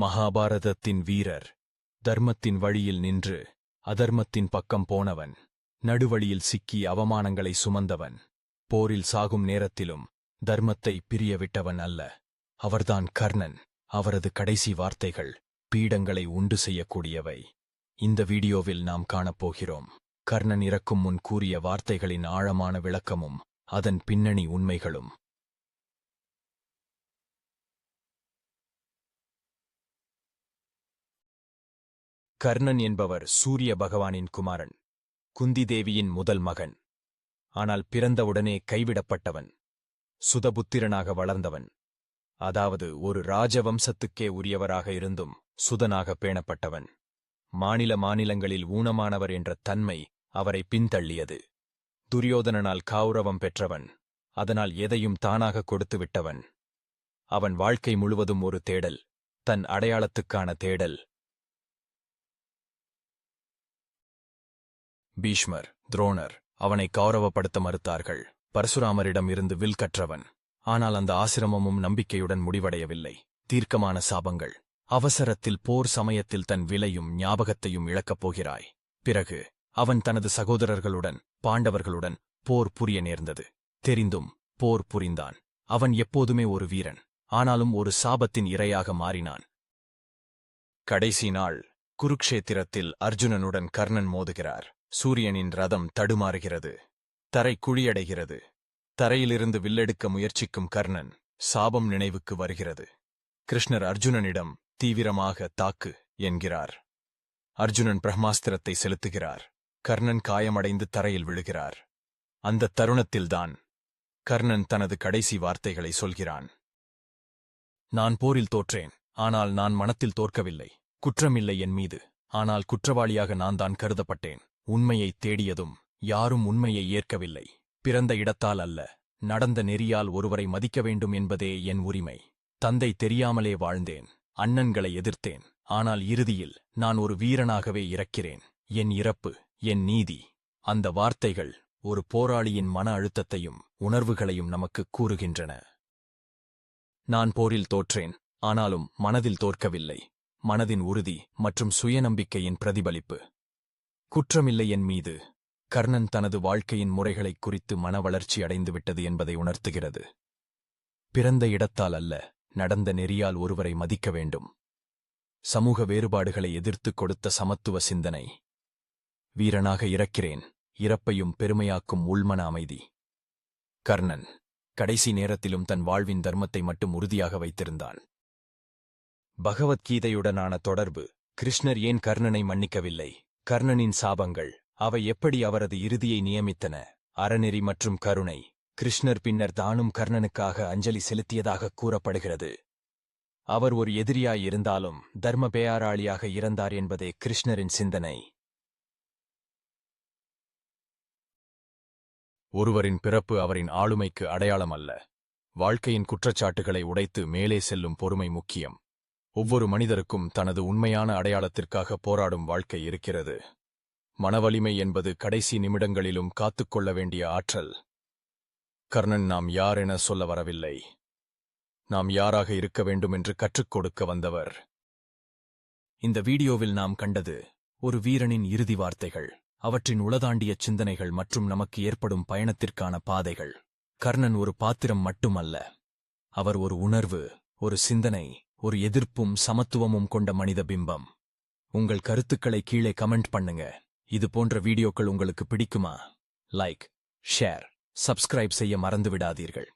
மகாபாரதத்தின் வீரர். தர்மத்தின் வழியில் நின்று அதர்மத்தின் பக்கம் போனவன் நடுவழியில் சிக்கி அவமானங்களை சுமந்தவன். போரில் சாகும் நேரத்திலும் தர்மத்தை பிரியவிட்டவன் அல்ல. அவர்தான் கர்ணன் அவரது கடைசி வார்த்தைகள் பீடங்களை உண்டு செய்யக்கூடியவை. இந்த வீடியோவில் நாம் காணப்போகிறோம் கர்ணன் இறக்கும் முன் கூறிய வார்த்தைகளின் ஆழமான விளக்கமும் அதன் பின்னணி உண்மைகளும். கர்ணன் என்பவர் சூரிய பகவானின் குமாரன் குந்தி தேவியின் முதல் மகன். ஆனால் பிறந்தவுடனே கைவிடப்பட்டவன் சுதபுத்திரனாக வளர்ந்தவன். அதாவது ஒரு ராஜவம்சத்துக்கே உரியவராக இருந்தும் சுதனாக பேணப்பட்டவன். மாநில மாநிலங்களில் ஊனமானவர் என்ற தன்மை அவரை பின்தள்ளியது. துரியோதனனால் கௌரவம் பெற்றவன் அதனால் எதையும் தானாக கொடுத்து விட்டவன் அவன் வாழ்க்கை முழுவதும் ஒரு தேடல் தன் அடையாளத்துக்கான தேடல் பீஷ்மர் துரோணர் அவனை கௌரவப்படுத்த மறுத்தார்கள். பரசுராமரிடம் இருந்து வில் கற்றவன். ஆனால் அந்த ஆசிரமமும் நம்பிக்கையுடன் முடிவடையவில்லை. தீர்க்கமான சாபங்கள். அவசரத்தில் போர் சமயத்தில் தன் விலையும் ஞாபகத்தையும் இழக்கப் போகிறாய். பிறகு அவன் தனது சகோதரர்களுடன் பாண்டவர்களுடன் போர் புரிய நேர்ந்தது. தெரிந்தும் போர் புரிந்தான். அவன் எப்போதுமே ஒரு வீரன். ஆனாலும் ஒரு சாபத்தின் இரையாக மாறினான். கடைசி நாள் குருக்ஷேத்திரத்தில் அர்ஜுனனுடன் கர்ணன் மோதுகிறார். சூரியனின் ரதம் தடுமாறுகிறது. தரை குழியடைகிறது. தரையிலிருந்து வில்லெடுக்க முயற்சிக்கும் கர்ணன் சாபம் நினைவுக்கு வருகிறது. கிருஷ்ணர் அர்ஜுனனிடம் தீவிரமாக தாக்கு என்கிறார். அர்ஜுனன் பிரம்மாஸ்திரத்தை செலுத்துகிறார். கர்ணன் காயமடைந்து தரையில் விழுகிறார். அந்த தருணத்தில்தான் கர்ணன் தனது கடைசி வார்த்தைகளை சொல்கிறான். நான் போரில் தோற்றேன். ஆனால் நான் மனத்தில் தோற்கவில்லை. குற்றமில்லை என் மீது. ஆனால் குற்றவாளியாக நான் தான் கருதப்பட்டேன். உண்மையைத் தேடியதும் யாரும் உண்மையை ஏற்கவில்லை. பிறந்த இடத்தால் அல்ல நடந்த நெறியால் ஒருவரை மதிக்க வேண்டும் என்பதே என் உரிமை. தந்தை தெரியாமலே வாழ்ந்தேன் அண்ணன்களை எதிர்த்தேன் ஆனால் இறுதியில் நான் ஒரு வீரனாகவே இறக்கிறேன். என் இறப்பு என் நீதி. அந்த வார்த்தைகள் ஒரு போராளியின் மன அழுத்தத்தையும் உணர்வுகளையும் நமக்கு கூறுகின்றன. நான் போரில் தோற்றேன் ஆனாலும் மனதில் தோற்கவில்லை. மனதின் உறுதி மற்றும் சுயநம்பிக்கையின் பிரதிபலிப்பு. குற்றமில்லை என் மீது. கர்ணன் தனது வாழ்க்கையின் முறைகளைக் குறித்து மன வளர்ச்சி அடைந்துவிட்டது என்பதை உணர்த்துகிறது. பிறந்த இடத்தால் அல்ல நடந்த நெறியால் ஒருவரை மதிக்க வேண்டும். சமூக வேறுபாடுகளை எதிர்த்துக் கொடுத்த சமத்துவ சிந்தனை. வீரனாக இறக்கிறேன் இறப்பையும் பெருமையாக்கும் உள்மன அமைதி. கர்ணன் கடைசி நேரத்திலும் தன் வாழ்வின் தர்மத்தை மட்டும் உறுதியாக வைத்திருந்தான். பகவத்கீதையுடனான தொடர்பு கிருஷ்ணர் ஏன் கர்ணனை மன்னிக்கவில்லை? கர்ணனின் சாபங்கள் அவை எப்படி அவரது இறுதியை நியமித்தன? அறநெறி மற்றும் கருணை கிருஷ்ணர் பின்னர் தானும் கர்ணனுக்காக அஞ்சலி செலுத்தியதாக கூறப்படுகிறது. அவர் ஒரு எதிரியாய் இருந்தாலும் தர்ம பேயாராளியாக இறந்தார் என்பதே கிருஷ்ணரின் சிந்தனை. ஒருவரின் பிறப்பு அவரின் ஆளுமைக்கு அடையாளம் அல்ல வாழ்க்கையின் குற்றச்சாட்டுகளை உடைத்து மேலே செல்லும் பொறுமை முக்கியம். ஒவ்வொரு மனிதருக்கும் தனது உண்மையான அடையாளத்திற்காக போராடும் வாழ்க்கை இருக்கிறது. மனவலிமை என்பது கடைசி நிமிடங்களிலும் காத்துக்கொள்ள வேண்டிய ஆற்றல். கர்ணன் நாம் யார் என சொல்ல வரவில்லை. நாம் யாராக இருக்க வேண்டும் என்று கற்றுக் கொடுக்க வந்தவர். இந்த வீடியோவில் நாம் கண்டது ஒரு வீரனின் இறுதி வார்த்தைகள். அவற்றின் உளதாண்டிய சிந்தனைகள் மற்றும் நமக்கு ஏற்படும் பயணத்திற்கான பாதைகள். கர்ணன் ஒரு பாத்திரம் மட்டுமல்ல. அவர் ஒரு உணர்வு ஒரு சிந்தனை ஒரு எதிர்ப்பும் சமத்துவமும் கொண்ட மனித பிம்பம். உங்கள் கருத்துக்களை கீழே கமெண்ட் பண்ணுங்க. இது போன்ற வீடியோக்கள் உங்களுக்கு பிடிக்குமா? லைக் ஷேர் சப்ஸ்கிரைப் செய்ய மறந்து விடாதீர்கள்